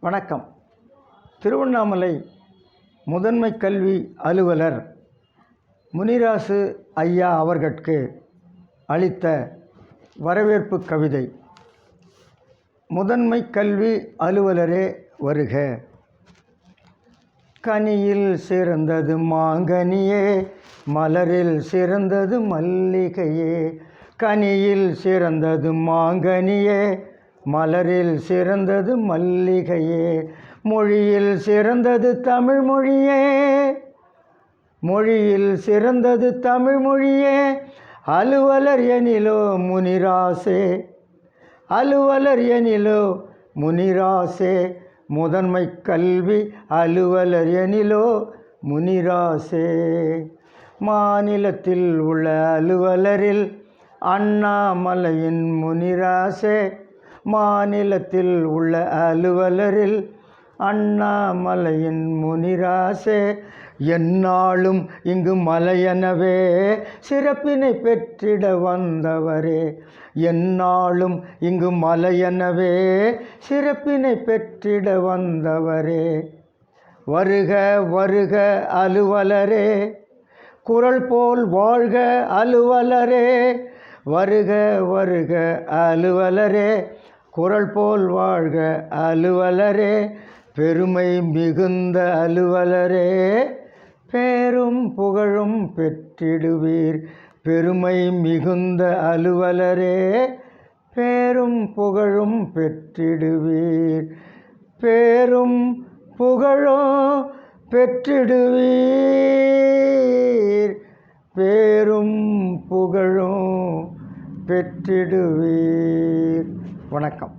வணக்கம். திருவண்ணாமலை முதன்மை கல்வி அலுவலர் முனிராசு ஐயா அவர்கட்கு அளித்த வரவேற்பு கவிதை. முதன்மை கல்வி அலுவலரே வருக. கனியில் சிறந்தது மாங்கனியே மலரில் சிறந்தது மல்லிகையே. கனியில் சிறந்தது மாங்கனியே மலரில் சிறந்தது மல்லிகையே மொழியில் சிறந்தது தமிழ் மொழியே மொழியில் சிறந்தது தமிழ் மொழியே அலுவலர் எனிலோ முனிராசே. அலுவலர் எனிலோ முனிராசே முதன்மை கல்வி அலுவலர் எனிலோ முனிராசே. மாநிலத்தில் உள்ள அலுவலரில் அண்ணாமலையின் முனிராசே. மாநிலத்தில் உள்ள அலுவலரில் அண்ணாமலையின் முனிராசே என்னாலும் இங்கு மலையனவே சிறப்பினை பெற்றிட வந்தவரே என்னாலும் இங்கு மலையனவே சிறப்பினை பெற்றிட வந்தவரே. வருக வருக அலுவலரே குரல் போல் வாழ்க அலுவலரே. வருக வருக அலுவலரே குரல் போல் வாழ்க அலுவலரே பெருமை மிகுந்த அலுவலரே. பேரும் புகழும் பெற்றிடுவீர் பெருமை மிகுந்த அலுவலரே. பேரும் புகழும் பெற்றிடுவீர் பேரும் புகழும் பெற்றிடுவீர். பேரும் புகழும் பெற்றிடுவீர். வணக்கம்.